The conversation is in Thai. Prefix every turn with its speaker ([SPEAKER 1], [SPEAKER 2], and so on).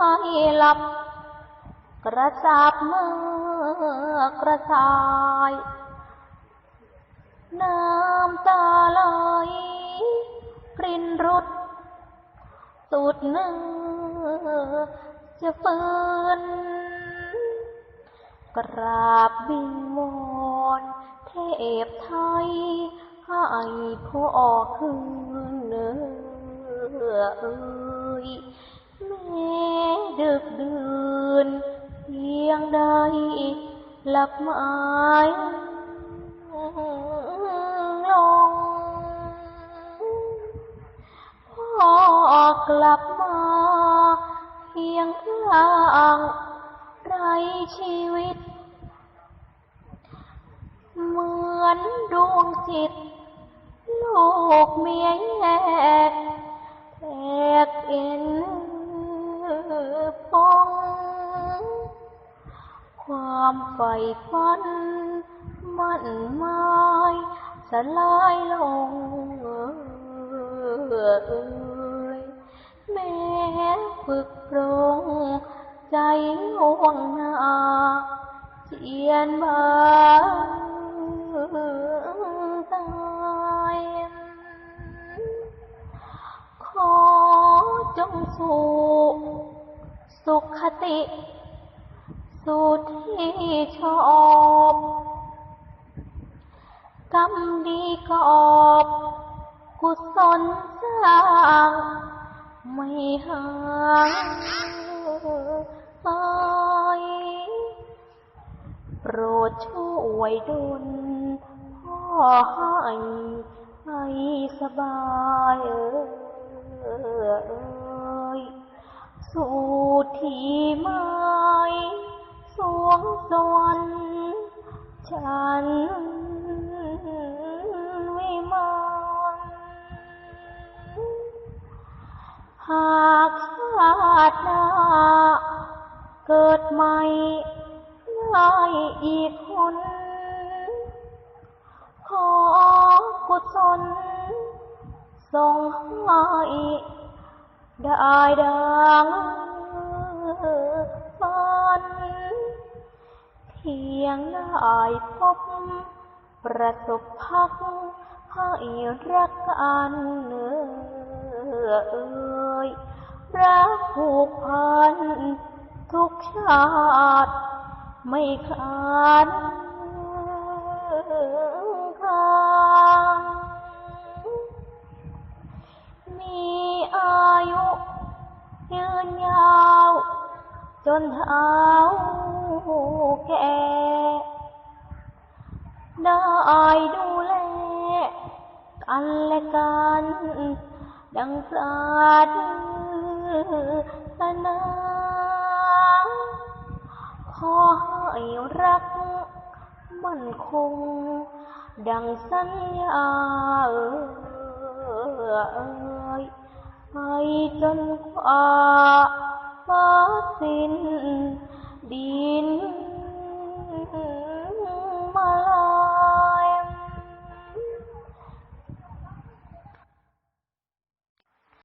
[SPEAKER 1] ให้หลับ กระจับมือกระชาย น้ำตาไหลกลิ่นรุด สุดเนื้อจะฟื้นกราบบิงวอนเทพไทย ให้พ่อคืนเนื้อเอ่ย ดึกดื่นเพียงใดหลับไม้ลงพ่อกลับมา เพียงร่างไรชีวิต เหมือนดวงจิต โลกเมียแยกแตกเอ็น ความใฝ่ฝันมั่นหมายสลายลงเอ่ยแม้ฝึกปรงใจห่วงหนาเจียนบางตายขอจงสู่สุขติ สู่ที่ชอบกรรมดีกอบกุศลสร้างไม่ห่างไปโปรดช่วยดลพ่อให้ให้สบายเอ่ยสู่ที่มา งสวรรค์ฉันวิมานหากชาติหน้าเกิดใหม่ได้อีกคน ขอกุศลส่งให้ได้ดังฝัน เพียงได้พบ ประสบพักให้รักกันเนื้อเอ่ยรักผูกพัน ทุกชาติไม่ขาดคางมีอายุยืนยาว จนเท้าแก่ได้ดูแลกันและกัน ดังปรารถนาขอให้รักมั่นคง ดังสัญญาเอ่ยไปจนกว่า ฟ้าสิ้นดิน